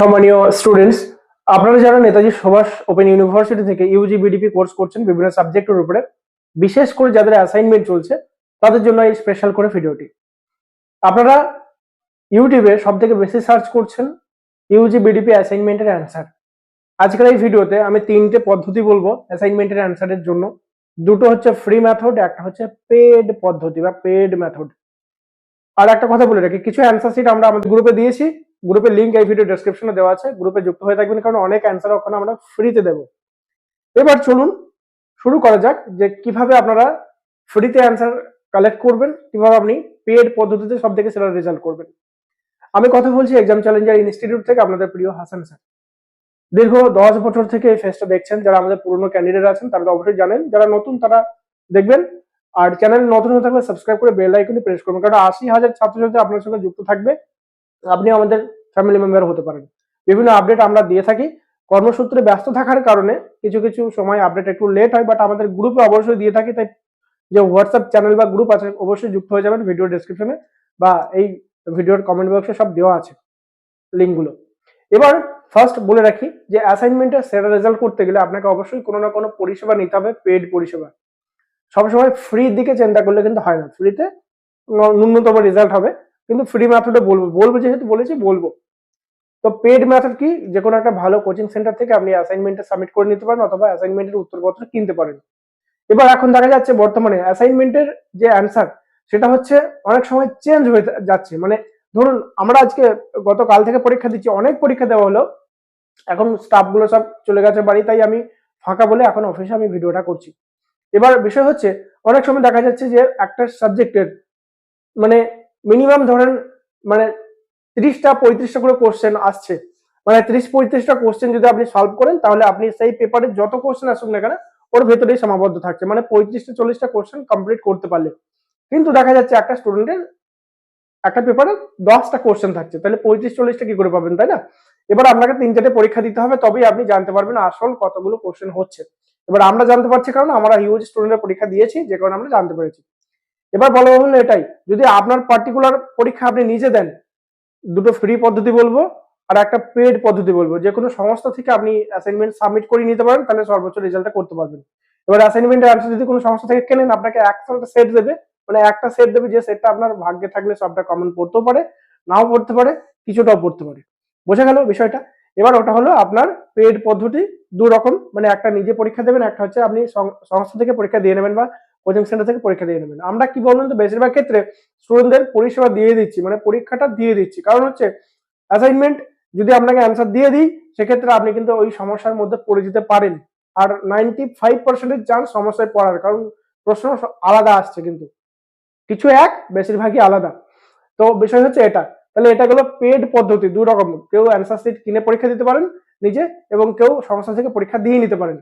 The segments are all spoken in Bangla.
সম্মানীয় স্টুডেন্টস আপনারা যারা নেতাজি সুভাষ ওপেন ইউনিভার্সিটি থেকে ইউজি বিডিপি কোর্স করছেন বিভিন্ন সাবজেক্টের উপরে, বিশেষ করে যাদের অ্যাসাইনমেন্ট চলছে, তাদের জন্য এই স্পেশাল করে ভিডিওটি আপনারা ইউটিউবে সব থেকে বেশি সার্চ করছেন ইউজি বিডিপি অ্যাসাইনমেন্টের অ্যান্সার আজকের এই ভিডিওতে আমি তিনটে পদ্ধতি বলব অ্যাসাইনমেন্টের অ্যান্সারের জন্য। দুটো হচ্ছে ফ্রি মেথড একটা হচ্ছে পেড পদ্ধতি বা পেড মেথড আর একটা কথা বলে রাখি, কিছু অ্যান্সার শিট আমরা আমাদের গ্রুপে দিয়েছি। গ্রুপের লিঙ্ক এই ভিডিও ডেসক্রিপশনে দেওয়া আছে। গ্রুপে যুক্ত হয়ে থাকবেন, কারণ অনেক অ্যান্সার ওখানে আমরা ফ্রিতে দেবো। এবার চলুন শুরু করা যাক যে কীভাবে আপনারা ফ্রিতে অ্যান্সার কালেক্ট করবেন, কীভাবে আপনি পেড পদ্ধতিতে সব থেকে সেরা রেজাল্ট করবেন। আমি কথা বলছি এক্সাম চ্যালেঞ্জার ইনস্টিটিউট থেকে আপনাদের প্রিয় হাসান স্যার। দীর্ঘ দশ বছর থেকে এই ফেসটা দেখছেন, যারা আমাদের পুরনো ক্যান্ডিডেট আছেন, তারা তো অবশ্যই জানেন। যারা নতুন, তারা দেখবেন। আর চ্যানেল নতুন হয়ে থাকলে সাবস্ক্রাইব করে বেল আইকনে প্রেস করবেন, কারণ আশি হাজার ছাত্রছাত্রী আপনার সঙ্গে যুক্ত থাকবে। আপনি আমাদের ফ্যামিলি মেম্বার হতে পারেন। বিভিন্ন আপডেট আমরা দিয়ে থাকি। কর্মসূত্রে ব্যস্ত থাকার কারণে কিছু কিছু সময় আপডেট একটু লেট হয় বাট আমাদের গ্রুপে অবশ্যই দিয়ে থাকি। তাই যে হোয়াটসঅ্যাপ চ্যানেল বা গ্রুপ আছে, অবশ্যই যুক্ত হয়ে যাবেন ভিডিও ডেসক্রিপশনে বা এই ভিডিওর কমেন্ট বক্সে সব দেওয়া আছে লিঙ্কগুলো এবার ফার্স্ট বলে রাখি যে অ্যাসাইনমেন্টে সেরা রেজাল্ট করতে গেলে আপনাকে অবশ্যই কোনো না কোনো পরিষেবা নিতে হবে পেড পরিষেবা। সবসময় ফ্রির দিকে চিন্তা করলে কিন্তু হয় না। ফ্রিতে ন্যূনতম রেজাল্ট হবে। কিন্তু ফ্রি মেথডে বলব বলব যেহেতু বলেছি বলব। তো পেড মেথড কি? যে কোনো একটা ভালো কোচিং সেন্টার থেকে আপনি অ্যাসাইনমেন্টে সাবমিট করে নিতে পারেন অথবা অ্যাসাইনমেন্টের উত্তরপত্র কিনতে পারেন। এবার এখন দেখা যাচ্ছে বর্তমানে অ্যাসাইনমেন্টের যে অ্যান্সার সেটা হচ্ছে অনেক সময় চেঞ্জ হয়ে যাচ্ছে। মানে ধরুন, আমরা আজকে গতকাল থেকে পরীক্ষা দিচ্ছি, অনেক পরীক্ষা দেওয়া হলো। এখন স্টাফগুলো সব চলে গেছে বাড়ি, তাই আমি ফাঁকা বলে এখন অফিসে আমি ভিডিওটা করছি। এবার বিষয় হচ্ছে, অনেক সময় দেখা যাচ্ছে যে একটা সাবজেক্টের মানে মিনিমাম ধরেন মানে তিরিশটা, পঁয়ত্রিশটা করে কোশ্চেন আসছে। মানে ত্রিশ, পঁয়ত্রিশটা কোশ্চেন যদি আপনি সলভ করেন, তাহলে আপনি সেই পেপারে যত কোশ্চেন আসুক না কেন, ওর ভেতরেই সীমাবদ্ধ থাকছে। মানে পঁয়ত্রিশটা, চল্লিশটা কোশ্চেন কমপ্লিট করতে পারলে। কিন্তু দেখা যাচ্ছে একটা স্টুডেন্টের একটা পেপারে দশটা কোশ্চেন থাকছে। তাহলে পঁয়ত্রিশ, চল্লিশটা কি করে পাবেন, তাই না? এবার আপনাকে তিন চারটে পরীক্ষা দিতে হবে, তবেই আপনি জানতে পারবেন আসল কতগুলো কোশ্চেন হচ্ছে। এবার আমরা জানতে পারছি কারণ আমরা হিউজ স্টুডেন্টের পরীক্ষা দিয়েছি, যে কারণে আমরা জানতে পেরেছি। এবার বলা হলো এটাই, যদি আপনার পার্টিকুলার পরীক্ষা আপনি নিজে দেন, দুটো ফ্রি পদ্ধতি বলব আর একটা পেড পদ্ধতি বলব। যে কোনো সংস্থা থেকে আপনি অ্যাসাইনমেন্ট সাবমিট করে নিতে পারেন, তাহলে সর্বোচ্চ রেজাল্টটা করতে পারবেন। এবার অ্যাসাইনমেন্টের আনসার যদি কোনো সংস্থা থেকে কেনেন, আপনাকে একটা সেট দেবে। মানে একটা সেট দেবে, যে সেটটা আপনার ভাগ্যে থাকলে সবটা কমন পড়তেও পারে, নাও পড়তে পারে, কিছুটাও পড়তে পারে। বোঝা গেল বিষয়টা? এবার ওটা হলো আপনার পেড পদ্ধতি দু রকম মানে একটা নিজে পরীক্ষা দেবেন, একটা হচ্ছে আপনি সংস্থা থেকে পরীক্ষা দিয়ে নেবেন বা কোচিং সেন্টার থেকে পরীক্ষা দিয়ে নেবেন। আমরা কি বলবেন তো, বেশিরভাগ ক্ষেত্রে স্টুডেন্টদের পরিষেবা দিয়ে দিচ্ছি মানে পরীক্ষাটা দিয়ে দিচ্ছি। কারণ হচ্ছে অ্যাসাইনমেন্ট যদি আপনাকে অ্যান্সার দিয়ে দিই, সেক্ষেত্রে আপনি কিন্তু ওই সমস্যার মধ্যে পড়ে যেতে পারেন। আর নাইনটি ফাইভ পার্সেন্টের চান্স সমস্যায় পড়ার, কারণ প্রশ্ন আলাদা আসছে কিন্তু। কিছু এক, বেশিরভাগই আলাদা। তো বিষয় হচ্ছে এটা। তাহলে এটা গেলো পেড পদ্ধতি দু রকম কেউ অ্যান্সার সিট কিনে পরীক্ষা দিতে পারেন নিজে, এবং কেউ সংস্থা থেকে পরীক্ষা দিয়ে নিতে পারেন।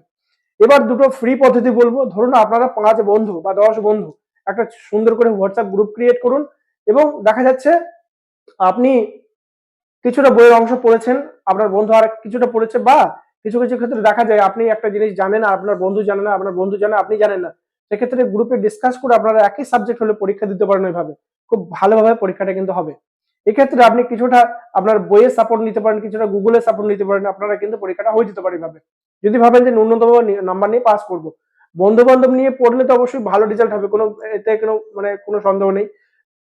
এবার দুটো ফ্রি পদ্ধতি বলব। ধরুন আপনারা পাঁচ বন্ধু বা দশ বন্ধু একটা সুন্দর করে হোয়াটসঅ্যাপ গ্রুপ ক্রিয়েট করুন এবং দেখা যাচ্ছে আপনি কিছুটা বইয়ের অংশ পড়েছেন, আপনার বন্ধু আর কিছুটা পড়েছে বা কিছু কিছু ক্ষেত্রে দেখা যায় আপনি একটা জিনিস জানেন আর আপনার বন্ধু জানে না, আপনার বন্ধু জানে, আপনি জানেন না। সেক্ষেত্রে গ্রুপে ডিসকাস করে আপনারা একই সাবজেক্ট হলে পরীক্ষা দিতে পারেন ওইভাবে। খুব ভালোভাবে পরীক্ষাটা কিন্তু হবে। এক্ষেত্রে আপনি কিছুটা আপনার বইয়ের সাপোর্ট নিতে পারেন, কিছুটা গুগলের সাপোর্ট নিতে পারেন, আপনারা কিন্তু পরীক্ষাটা হয়ে যেতে পারে এভাবে যদি ভাবেন যে ন্যূনতম নাম্বার নিয়ে পাস করব। বন্ধু বান্ধব নিয়ে পড়লে তো অবশ্যই ভালো রেজাল্ট হবে, কোনো এতে কোনো মানে কোনো সন্দেহ নেই।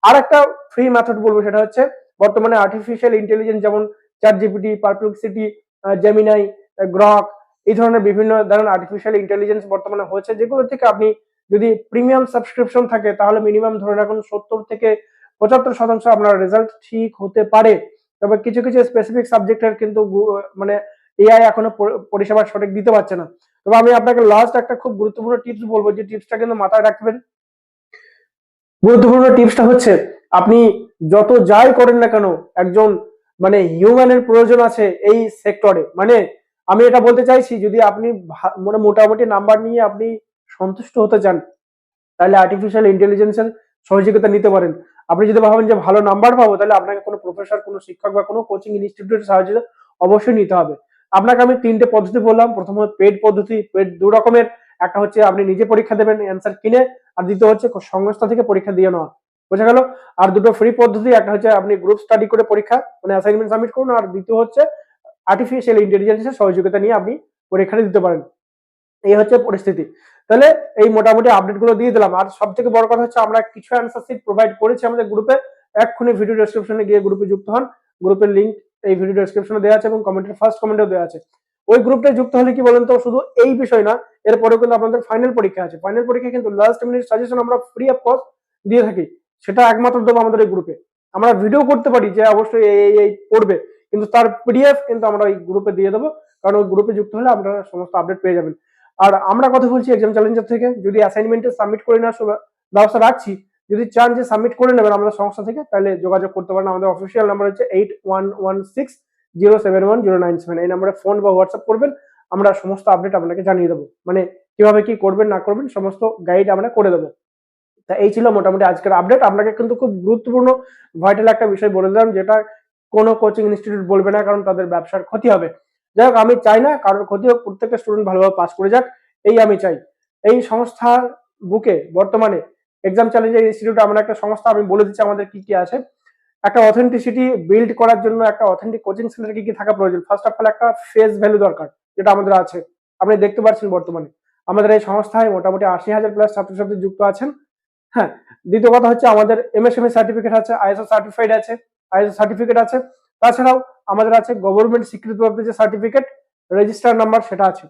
আর একটা ফ্রি মেথড বলব সেটা হচ্ছে বর্তমানে আর্টিফিশিয়াল ইন্টেলিজেন্স যেমন ChatGPT Perplexity Gemini Grok এই ধরনের বিভিন্ন ধরনের আর্টিফিশিয়াল ইন্টেলিজেন্স বর্তমানে হয়েছে, যেগুলো থেকে আপনি যদি প্রিমিয়াম সাবস্ক্রিপশন থাকে, তাহলে মিনিমাম ধরে রাখুন সত্তর থেকে পঁচাত্তর শতাংশ আপনার রেজাল্ট ঠিক হতে পারে। তবে কিছু কিছু স্পেসিফিক সাবজেক্টের কিন্তু মানে এআই এখনও পরিষেবা সঠিক দিতে পারছে না। তবে আমি আপনাকে লাস্ট একটা খুব গুরুত্বপূর্ণ টিপস বলব, যে টিপসটা কিন্তু মাথায় রাখবেন। গুরুত্বপূর্ণ টিপসটা হচ্ছে, আপনি যত যাই করেন না কেন, একজন মানে হিউম্যানের প্রয়োজন আছে এই সেক্টরে মানে আমি এটা বলতে চাইছি, যদি আপনি মানে মোটামুটি নাম্বার নিয়ে আপনি সন্তুষ্ট হতে চান, তাহলে আর্টিফিশিয়াল ইন্টেলিজেন্সের সহযোগিতা নিতে পারেন। আপনি যদি ভাবেন যে ভালো নাম্বার পাবো, তাহলে আপনাকে কোনো প্রফেসর কোনো শিক্ষক বা কোনো কোচিং ইনস্টিটিউটের সাহায্য অবশ্যই নিতে হবে। আপনাকে আমি তিনটে পদ্ধতি বললাম। প্রথম পেড পদ্ধতি পেড দু রকমের। একটা হচ্ছে আপনি নিজে পরীক্ষা দেবেন অ্যান্সার কিনে। আর দ্বিতীয় হচ্ছে সংস্থা থেকে পরীক্ষা দিয়ে নেওয়া। বোঝা গেল? আর দুটো ফ্রি পদ্ধতি, একটা হচ্ছে আপনি গ্রুপ স্টাডি করে পরীক্ষা মানে অ্যাসাইনমেন্ট সাবমিট করুন। আর দ্বিতীয় হচ্ছে আর্টিফিশিয়াল ইন্টেলিজেন্সের সহযোগিতা নিয়ে আপনি পরীক্ষাটা দিতে পারেন। এই হচ্ছে পরিস্থিতি। তাহলে এই মোটামুটি আপডেটগুলো দিয়ে দিলাম। আর সব থেকে বড় কথা হচ্ছে, আমরা কিছু অ্যান্সার সিট প্রোভাইড করেছি আমাদের গ্রুপে এক্ষুনি ভিডিও ডেসক্রিপশনে গিয়ে গ্রুপে যুক্ত হন। গ্রুপের লিঙ্ক এই ভিডিও ডেসক্রিপশনে দেওয়া আছে এবং কমেন্টের ফার্স্ট কমেন্টেও দেওয়া আছে। ওই গ্রুপটা যুক্ত হলে কি বলেন তো, শুধু এই বিষয় না, এরপরেও কিন্তু আপনাদের ফাইনাল পরীক্ষা আছে। ফাইনাল পরীক্ষা কিন্তু লাস্ট মিনিট সাজেশন আমরা ফ্রি অফ কস্ট দিয়ে থাকি। সেটা একমাত্র দেবো আমাদের এই গ্রুপে আমরা ভিডিও করতে পারি যে অবশ্যই এই এই পড়বে, কিন্তু তার পিডিএফ কিন্তু আমরা ওই গ্রুপে দিয়ে দেবো, কারণ ওই গ্রুপে যুক্ত হলে আপনারা সমস্ত আপডেট পেয়ে যাবেন। আর আমরা কথা বলছি এক্সাম চ্যালেঞ্জার থেকে। যদি অ্যাসাইনমেন্টে সাবমিট করে সময় ব্যবস্থা রাখছি যদি চান যে সাবমিট করে নেবেন আমাদের সংস্থা থেকে, তাহলে যোগাযোগ করতে পারেন। আমাদের অফিসিয়াল নাম্বার হচ্ছে eight one one six zero seven one zero nine seven এই নাম্বারে ফোন বা হোয়াটসঅ্যাপ করবেন, আমরা সমস্ত আপডেট আপনাকে জানিয়ে দেবো। মানে কীভাবে কি করবেন, না করবেন, সমস্ত গাইড আমরা করে দেবো। তা এই ছিল মোটামুটি আজকের আপডেট আপনাকে কিন্তু খুব গুরুত্বপূর্ণ ভাইটাল একটা বিষয় বলে দিলাম, যেটা কোনো কোচিং ইনস্টিটিউট বলবে না, কারণ তাদের ব্যবসার ক্ষতি হবে। যাই হোক, আমি চাই না, কারোর ক্ষতি হোক, প্রত্যেকটা স্টুডেন্ট ভালোভাবে পাস করে যাক, এই আমি চাই। এই সংস্থার বুকে বর্তমানে এক্সাম চ্যালেঞ্জার ইনস্টিটিউট আমরা একটা সংস্থা, আমি বলে দিচ্ছি আমাদের কি কি আছে। একটা অথেন্টিসিটি বিল্ড করার জন্য একটা অথেন্টিক কোচিং সেন্টার কি কি থাকা প্রয়োজন? ফার্স্ট অফ অল একটা ফেস ভ্যালু দরকার, যেটা আমাদের আছে। আপনি দেখতে পাচ্ছেন বর্তমানে। আমাদের এই সংস্থায় মোটামুটি আশি হাজার প্লাস ছাত্রছাত্রী যুক্ত আছেন। হ্যাঁ দ্বিতীয় কথা হচ্ছে আমাদের এমএসএমই সার্টিফিকেট আছে আইএসও সার্টিফাইড আছে আইএসও সার্টিফিকেট আছে। তাছাড়াও আমাদের আছে গভর্নমেন্ট স্বীকৃতপ্রাপ্ত যে সার্টিফিকেট রেজিস্টার নাম্বার সেটা আছে।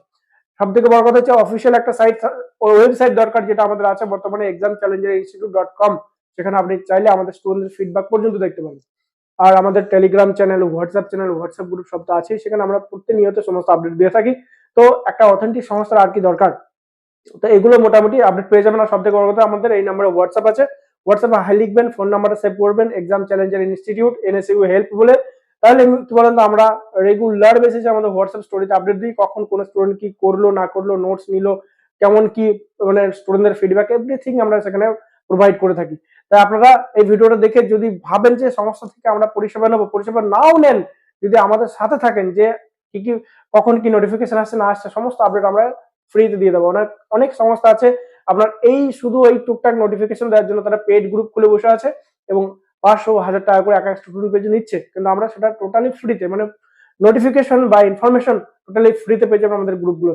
সব থেকে বড় কথা হচ্ছে অফিসিয়াল একটা সাইট ওয়েবসাইট দরকার যেটা আমাদের আছে বর্তমানে exam challenger institute dot com সেখানে আপনি চাইলে আমাদের স্টুডেন্টদের ফিডব্যাক পর্যন্ত দেখতে পারেন আর আমাদের Telegram channel WhatsApp channel WhatsApp group সব তো আছেই, সেখানে আমরা প্রতিনিয়ত সমস্ত আপডেট দিয়ে থাকি। তো একটা অথেন্টিক সংস্থার আর কি দরকার? তো এগুলো মোটামুটি আপডেট পেয়ে যাবেন। আর সব থেকে বড় কথা, আমাদের এই নাম্বারে হোয়াটসঅ্যাপ আছে। হোয়াটসঅ্যাপে হাই লিখবেন ফোন নাম্বারটা সেভ করবেন exam challenger institute NSU help বলে। তাহলে কি বলেন তো আমরা রেগুলার বেসিসে আমাদের হোয়াটসঅ্যাপ স্টোরিতে আপডেট দিই, কখন কোন স্টুডেন্ট কি করল, না করল নোটস নিল, কেমন কি মানে স্টুডেন্টদের ফিডব্যাক এভরিথিং আমরা সেখানে প্রোভাইড করে থাকি। তাই আপনারা এই ভিডিওটা দেখে যদি ভাবেন যে সংস্থা থেকে আমরা পরিষেবা নেব, পরিষেবা নাও নেন, যদি আমাদের সাথে থাকেন যে কি কি, কখন কি নোটিফিকেশন আসছে, না আসছে, সমস্ত আপডেট আমরা ফ্রিতে দিয়ে দেবো। অনেক অনেক সংস্থা আছে, আপনার এই শুধু এই টুকটাক নোটিফিকেশন দেওয়ার জন্য তারা পেড গ্রুপ খুলে বসে আছে এবং পাঁচশো, হাজার টাকা করে এক এক স্টুডেন্ট পেজে নিচ্ছে। কিন্তু আমরা সেটা টোটালি ফ্রিতে মানে নোটিফিকেশন বা ইনফরমেশন টোটালি ফ্রিতে পেয়ে যাব আমাদের গ্রুপগুলো